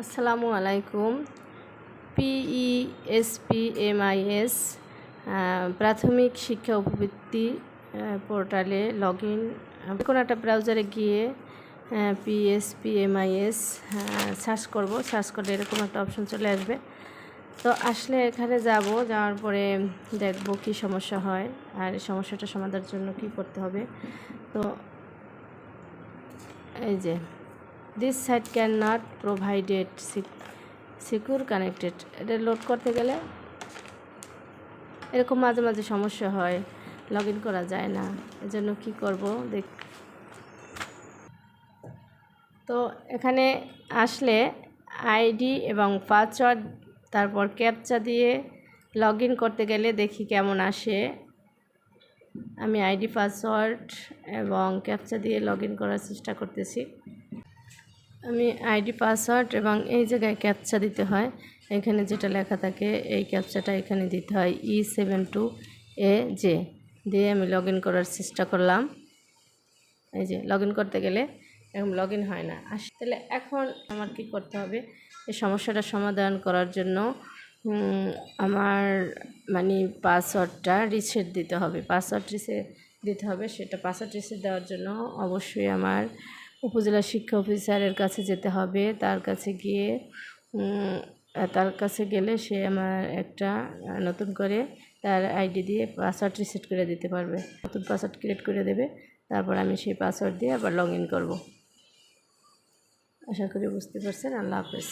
আসসালামু আলাইকুম। E পিইএসপিএমআইএস প্রাথমিক শিক্ষা উপবৃত্তি পোর্টালে লগ ইন কোনো একটা ব্রাউজারে গিয়ে পিএসপিএমআইএস সার্চ করব। সার্চ করলে এরকম একটা অপশন চলে আসবে। তো আসলে এখানে যাব, যাওয়ার পরে দেখব কি সমস্যা হয় আর সমস্যাটা সমাধানের জন্য কি করতে হবে। তো এই যে this site can not provided secure connected এটা লোড করতে গেলে এরকম মাঝে মাঝে সমস্যা হয়। লগ ইন করা যায় না। এজন্য কি করব? দেখ তো এখানে আসলে আইডি এবং পাসওয়ার্ড, তারপর ক্যাপচা দিয়ে লগ ইন করতে গেলে দেখি কেমন আসে। আমি আইডি, পাসওয়ার্ড এবং ক্যাপচা দিয়ে লগ ইন করার চেষ্টা করতেছি। আমি আইডি পাসওয়ার্ড এবং এই জায়গায় ক্যাপচা দিতে হয়। এখানে যেটা লেখা থাকে, এই ক্যাপচাটা এখানে দিতে হয় E seven two A J দিয়ে আমি লগ করার চেষ্টা করলাম। এই যে লগ করতে গেলে এরকম লগ হয় না। আস, তাহলে এখন আমার কি করতে হবে? এই সমস্যাটা সমাধান করার জন্য আমার মানে পাসওয়ার্ডটা রিসেট দিতে হবে। পাসওয়ার্ড রিসেট দিতে হবে, সেটা পাসওয়ার্ড রিসেট দেওয়ার জন্য অবশ্যই আমার উপজেলা শিক্ষা অফিসারের কাছে যেতে হবে। তার কাছে গিয়ে তার কাছে গেলে সে আমার একটা নতুন করে তার আইডি দিয়ে পাসওয়ার্ড রিসেট করে দিতে পারবে। নতুন পাসওয়ার্ড ক্রিয়েট করে দেবে। তারপর আমি সেই পাসওয়ার্ড দিয়ে আবার লগ ইন করব। আশা করি বুঝতে পারছেন। আল্লাহ হাফেজ।